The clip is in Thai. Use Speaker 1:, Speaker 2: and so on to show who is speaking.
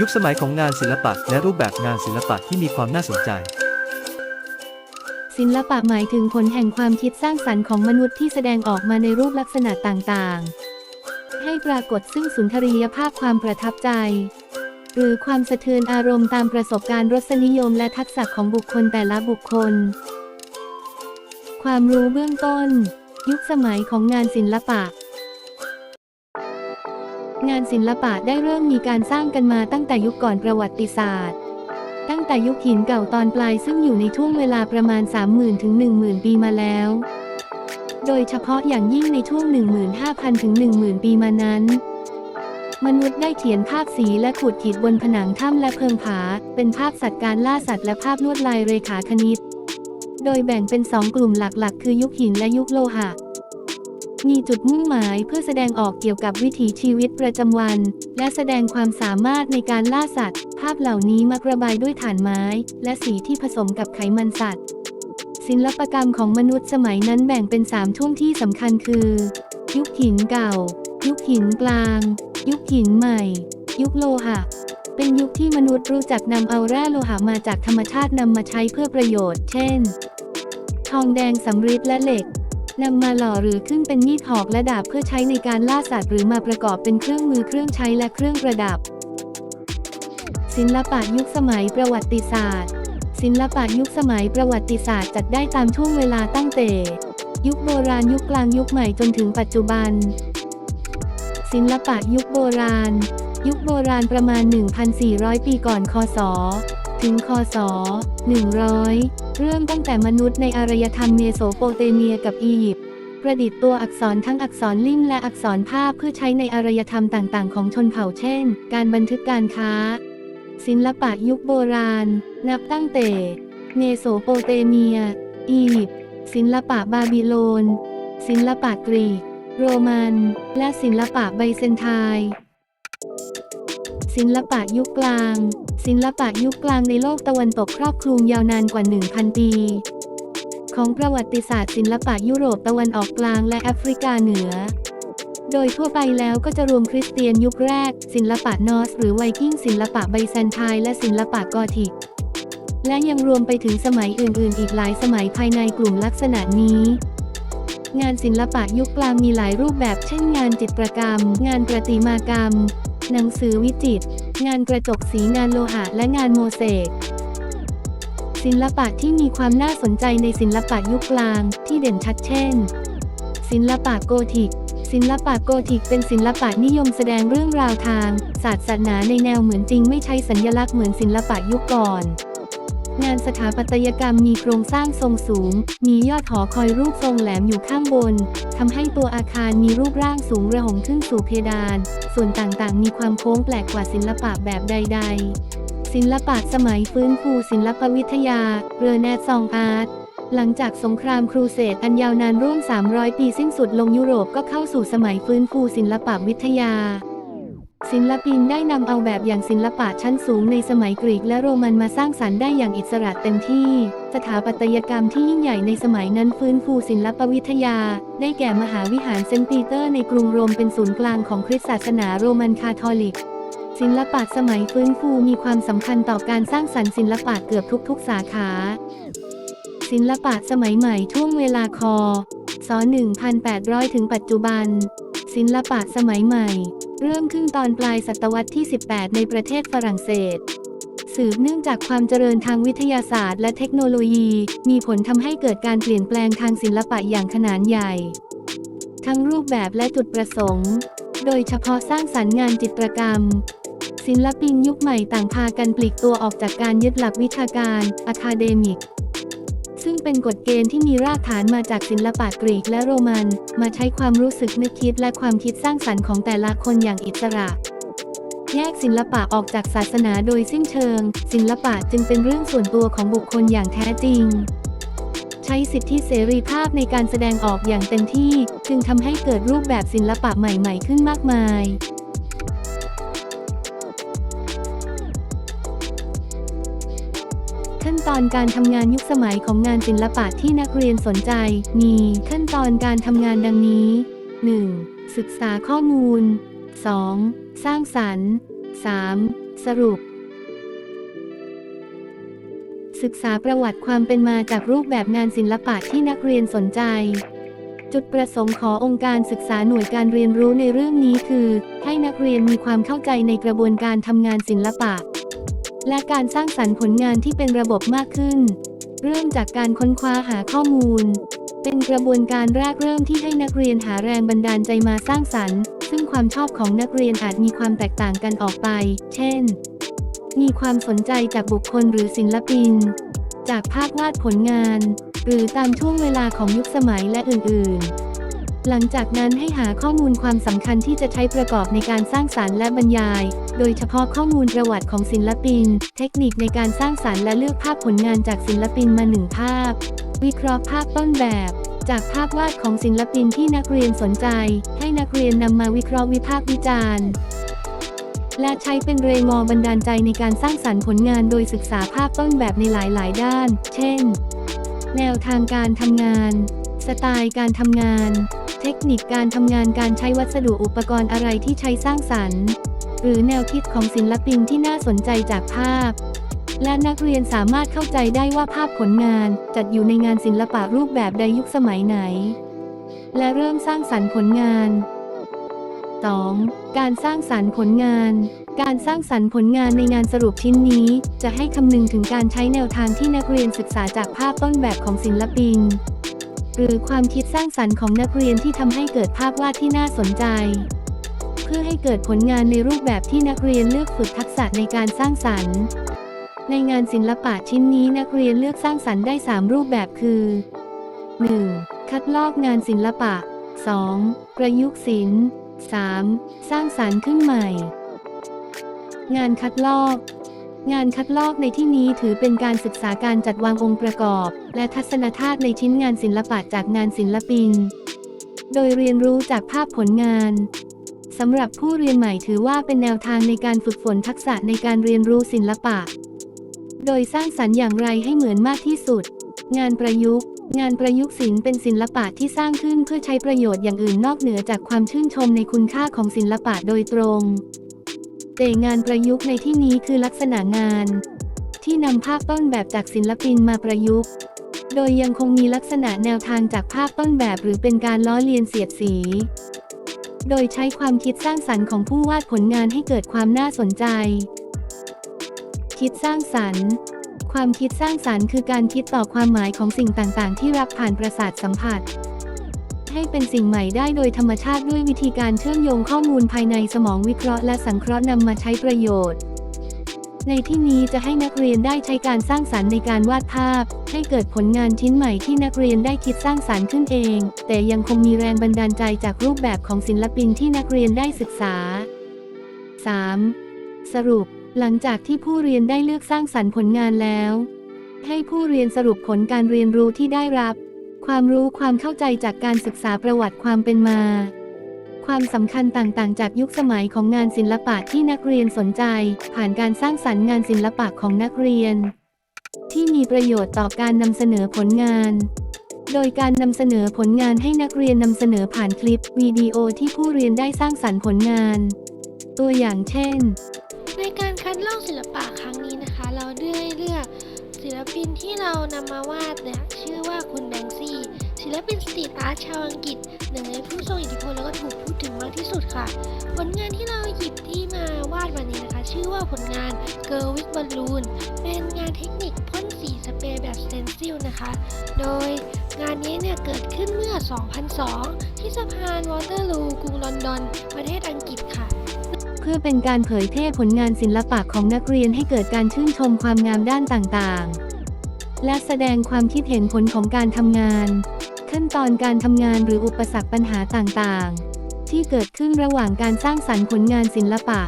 Speaker 1: ยุคสมัยของงานศิลปะและรูปแบบงานศิลปะที่มีความน่าสนใจ
Speaker 2: ศิลปะหมายถึงผลแห่งความคิดสร้างสรรค์ของมนุษย์ที่แสดงออกมาในรูปลักษณะต่างๆ ให้ปรากฏซึ่งสุนทรียภาพความประทับใจ หรือความสะเทือนอารมณ์ตามประสบการณ์รสนิยมและทักษะของบุคคลแต่ละบุคคล ความรู้เบื้องต้น ยุคสมัยของงานศิลปะ งานศิลปะได้เริ่มมีการสร้างกันมาตั้งแต่ยุคก่อนประวัติศาสตร์ ตั้งแต่ยุคหินเก่าตอนปลายซึ่งอยู่ในช่วงเวลาประมาณ 30,000ถึง10,000 ปีมาแล้ว โดยเฉพาะอย่างยิ่งในช่วง 15,000ถึง10,000 ปีมานั้น มนุษย์ได้เขียนภาพสีและขูดขีดบนผนังถ้ำและเพิงผา เป็นภาพสัตว์การล่าสัตว์และภาพลวดลายเรขาคณิต โดยแบ่งเป็นสองกลุ่มหลักๆ คือยุคหินและยุคโลหะ มีจุดมุ่งหมายเพื่อแสดงออกเกี่ยวกับวิถีชีวิตประจำวัน และแสดงความสามารถในการล่าสัตว์ ภาพเหล่านี้มักระบายด้วยถ่านไม้ และสีที่ผสมกับไขมันสัตว์ ศิลปกรรมของมนุษย์สมัยนั้นแบ่งเป็นสามช่วงที่สำคัญคือ ยุคหินเก่า ยุคหินกลาง ยุคหินใหม่ ยุคโลหะเป็นยุคที่มนุษย์รู้จักนำเอาแร่โลหะมาจากธรรมชาตินำมาใช้เพื่อประโยชน์ เช่น ทองแดงสำริดและเหล็ก นำมาหล่อหรือขึ้นเป็นมีดหอกและดาบเพื่อใช้ในการล่าสัตว์หรือมาประกอบเป็นเครื่องมือเครื่องใช้และเครื่องประดับ ศิลปะยุคสมัยประวัติศาสตร์ ศิลปะยุคสมัยประวัติศาสตร์จัดได้ตามช่วงเวลาตั้งแต่ ยุคโบราณยุคกลางยุคใหม่จนถึงปัจจุบัน ศิลปะยุคโบราณ ยุคโบราณประมาณ 1,400 ปีก่อนคศ ถึงคศ 100 เริ่มตั้งแต่มนุษย์ในอารยธรรมเมโสโปเตเมียกับอียิปต์ประดิษฐ์ตัวอักษรทั้งอักษรลิ่มและอักษรภาพเพื่อใช้ในอารยธรรมต่างๆ ของชนเผ่าเช่น การบันทึกการค้า ศิลปะยุคโบราณ นับตั้งแต่เมโสโปเตเมีย อียิปต์ศิลปะบาบิโลน ศิลปะกรีก โรมัน และศิลปะไบเซนไทน์ ศิลปะยุคกลาง ศิลปะยุคกลางในโลกตะวันตกครอบคลุมยาวนานกว่า 1,000 ปี ของประวัติศาสตร์ศิลปะยุโรปตะวันออกกลางและแอฟริกาเหนือ โดยทั่วไปแล้วก็จะรวมคริสเตียนยุคแรก ศิลปะนอร์สหรือไวกิ้งศิลปะไบแซนไทน์และศิลปะกอธิก และยังรวมไปถึงสมัยอื่นๆ อีกหลายสมัยภายในกลุ่มลักษณะนี้งานศิลปะยุคกลางมีหลายรูปแบบเช่นงานจิตรกรรม งานประติมากรรม หนังสือวิจิตรงานกระจกสีงานโลหะและงานโมเสกศิลปะที่มีความน่าสนใจในศิลปะยุคกลางที่เด่นชัดเช่น ศิลปะโกธิก ศิลปะโกธิกเป็นศิลปะนิยมแสดงเรื่องราวทาง ศาสนาในแนวเหมือนจริงไม่ใช่สัญลักษณ์เหมือนศิลปะยุคก่อน งานสถาปัตยกรรมมีโครงสร้างทรงสูง มียอดหอคอยรูปทรงแหลมอยู่ข้างบนทำให้ตัวอาคารมีรูปร่างสูงระหงขึ้นสู่เพดาน ส่วนต่างๆ มีความโค้งแปลกกว่าศิลปะแบบใด ๆ ศิลปะสมัยฟื้นฟูศิลปวิทยา เรเนซองอาร์ตหลังจากสงครามครูเสดอันยาวนานร่วม 300 ปีสิ้นสุดลงยุโรปก็เข้าสู่สมัยฟื้นฟูศิลปวิทยา ศิลปินได้นำเอาแบบอย่างศิลปะชั้นสูงในสมัยกรีกและโรมันมาสร้างสรรค์ได้อย่างอิสระเต็มที่ สถาปัตยกรรมที่ยิ่งใหญ่ในสมัยนั้นฟื้นฟูศิลปวิทยา ได้แก่มหาวิหารเซนต์ปีเตอร์ในกรุงโรมเป็นศูนย์กลางของคริสตศาสนาโรมันคาทอลิก ศิลปะสมัยฟื้นฟูมีความสำคัญต่อการสร้างสรรค์ศิลปะเกือบทุกๆ สาขา ศิลปะสมัยใหม่ช่วงเวลาคอศ1800 ถึงปัจจุบัน ศิลปะสมัยใหม่ เริ่มขึ้นตอนปลายศตวรรษที่ 18 ในประเทศฝรั่งเศส สืบเนื่องจากความเจริญทางวิทยาศาสตร์และเทคโนโลยี มีผลทำให้เกิดการเปลี่ยนแปลงทางศิลปะอย่างขนาดใหญ่ ทั้งรูปแบบและจุดประสงค์ โดยเฉพาะสร้างสรรค์งานจิตรกรรม ศิลปินยุคใหม่ต่างพากันปลีกตัวออกจากการยึดหลักวิชาการอะคาเดมิก ซึ่งเป็นกฎเกณฑ์ที่มีรากฐานมาจากศิลปะกรีกและโรมัน มาใช้ความรู้สึกนึกคิดและความคิดสร้างสรรค์ของแต่ละคนอย่างอิสระแยกศิลปะออกจากศาสนาโดยสิ้นเชิง ศิลปะจึงเป็นเรื่องส่วนตัวของบุคคลอย่างแท้จริง ใช้สิทธิเสรีภาพในการแสดงออกอย่างเต็มที่ จึงทำให้เกิดรูปแบบศิลปะใหม่ ๆ ขึ้นมากมาย อนการทำงานยุคสมัยของงานศิลปะที่นักเรียนสนใจ มีขั้นตอนการทำงานดังนี้ 1. ศึกษาข้อมูล 2. สร้างสรรค์ 3. สรุป ศึกษาประวัติความเป็นมาจากรูปแบบงานศิลปะที่นักเรียนสนใจ จุดประสงค์ขององค์การศึกษาหน่วยการเรียนรู้ในเรื่องนี้คือ ให้นักเรียนมีความเข้าใจในกระบวนการทำงานศิลปะ และการสร้างสรรค์ผลงานที่เป็นระบบมากขึ้น เริ่มจากการค้นคว้าหาข้อมูล เป็นกระบวนการแรกเริ่มที่ให้นักเรียนหาแรงบันดาลใจมาสร้างสรรค์ ซึ่งความชอบของนักเรียนอาจมีความแตกต่างกันออกไป เช่น มีความสนใจจากบุคคลหรือศิลปิน จากภาพวาดผลงาน หรือตามช่วงเวลาของยุคสมัยและอื่นๆ หลังจากนั้นให้หาข้อมูลความสำคัญที่จะใช้ประกอบในการสร้างสารรค์และบรรยาย โดยเฉพาะข้อมูลประวัติของศิลปิน เทคนิคในการสร้างสารรค์และเลือกภาพผลงานจากศิลปินมาหนึ่งภาพ วิเคราะห์ภาพต้นแบบ จากภาพวาดของศิลปินที่นักเรียนสนใจ ให้นักเรียนนำมาวิเคราะห์วิพากษ์วิจารณ์และใช้เป็นเรงอบันดาลใจในการสร้างสรรค์ผลงานโดยศึกษาภาพต้นแบบในหลาย ๆ ด้าน เช่น แนวทางการทำงาน สไตล์การทำงาน เทคนิคการทำงานการใช้วัสดุอุปกรณ์อะไรที่ใช้สร้างสรรค์ หรือแนวคิดของศิลปินที่น่าสนใจจากภาพ และนักเรียนสามารถเข้าใจได้ว่าภาพผลงานจัดอยู่ในงานศิลปะรูปแบบใดยุคสมัยไหน และเริ่มสร้างสรรค์ผลงาน 2. การสร้างสรรค์ผลงาน การสร้างสรรค์ผลงานในงานสรุปชิ้นนี้ จะให้คำนึงถึงการใช้แนวทางที่นักเรียนศึกษาจากภาพต้นแบบของศิลปิน หรือความคิดสร้างสรรค์ของนักเรียนที่ทำให้เกิดภาพวาดที่น่าสนใจ เพื่อให้เกิดผลงานในรูปแบบที่นักเรียนเลือกฝึกทักษะในการสร้างสรรค์ ในงานศิลปะชิ้นนี้นักเรียนเลือกสร้างสรรค์ได้ 3 รูปแบบคือ 1. คัดลอกงานศิลปะ 2. ประยุกต์ศิลป์ 3. สร้างสารรค์ขึ้นใหม่ งานคัดลอก งานคัดลอกในที่นี้ถือเป็นการศึกษาการจัดวางองค์ประกอบ และทัศนธาตุในชิ้นงานศิลปะจากงานศิลปิน โดยเรียนรู้จากภาพผลงานสำหรับผู้เรียนใหม่ถือว่าเป็นแนวทางในการฝึกฝนทักษะในการเรียนรู้ศิลปะ โดยสร้างสรรค์อย่างไรให้เหมือนมากที่สุด งานประยุกต์ งานประยุกต์ศิลป์เป็นศิลปะที่สร้างขึ้นเพื่อใช้ประโยชน์อย่างอื่นนอกเหนือจากความชื่นชมในคุณค่าของศิลปะโดยตรง แต่งานประยุกต์ในที่นี้คือลักษณะงาน ที่นำภาพต้นแบบจากศิลปินมาประยุกต์ โดยยังคงมีลักษณะแนวทางจากภาพต้นแบบหรือเป็นการล้อเลียนเสียดสี โดยใช้ความคิดสร้างสรรค์ของผู้วาดผลงานให้เกิดความน่าสนใจ คิดสร้างสรรค์ ความคิดสร้างสรรค์คือการคิดต่อความหมายของสิ่งต่างๆ ที่รับผ่านประสาทสัมผัส ให้เป็นสิ่งใหม่ได้โดยธรรมชาติด้วยวิธีการเชื่อมโยงข้อมูลภายในสมองวิเคราะห์และสังเคราะห์นำมาใช้ประโยชน์ ในที่นี้จะให้นักเรียนได้ใช้การสร้างสรรค์ในการวาดภาพ ให้เกิดผลงานชิ้นใหม่ที่นักเรียนได้คิดสร้างสรรค์ขึ้นเอง แต่ยังคงมีแรงบันดาลใจจากรูปแบบของศิลปินที่นักเรียนได้ศึกษา 3. สรุป หลังจากที่ผู้เรียนได้เลือกสร้างสรรค์ผลงานแล้ว ให้ผู้เรียนสรุปผลการเรียนรู้ที่ได้รับ ความรู้ความเข้าใจจากการศึกษาประวัติความเป็นมา ความสำคัญต่างๆ จากยุคสมัยของงานศิลปะที่นักเรียนสนใจ ผ่านการสร้างสรรค์งานศิลปะของนักเรียน ที่มีประโยชน์ต่อการนำเสนอผลงาน โดยการนำเสนอผลงานให้นักเรียนนำเสนอผ่านคลิปวิดีโอที่ผู้เรียนได้สร้างสรรค์ผลงาน ตัวอย่างเช่น
Speaker 3: ในการคัดลอกศิลปะครั้งนี้นะคะ เราได้เลือกศิลปินที่เรานำมาวาดเนี่ยชื่อว่าคุณแบงซี ศิลปินสตรีทอาร์ตชาวอังกฤษหนึ่งในผู้ทรงอิทธิพลแล้วก็ถูกพูดถึงมากที่สุดค่ะ ผลงานที่เราหยิบที่มาวาดวันนี้นะคะ ชื่อว่าผลงาน Girl with Balloon เป็นงานเทคนิคพ่นสีสเปรย์แบบสเตนซิลนะคะ โดยงานนี้เนี่ยเกิดขึ้นเมื่อ 2002 ที่สะพานวอเตอร์ลูกรุงลอนดอน ประเทศอังกฤษค่ะ
Speaker 2: เพื่อเป็นการเผยแพร่ผลงานศิลปะของนักเรียนให้เกิดการชื่นชมความงามด้านต่างๆ และแสดงความคิดเห็นผลของการทำงาน ขั้นตอนการทำงานหรืออุปสรรคปัญหาต่างๆ ที่เกิดขึ้นระหว่างการสร้างสรรค์ผลงานศิลปะ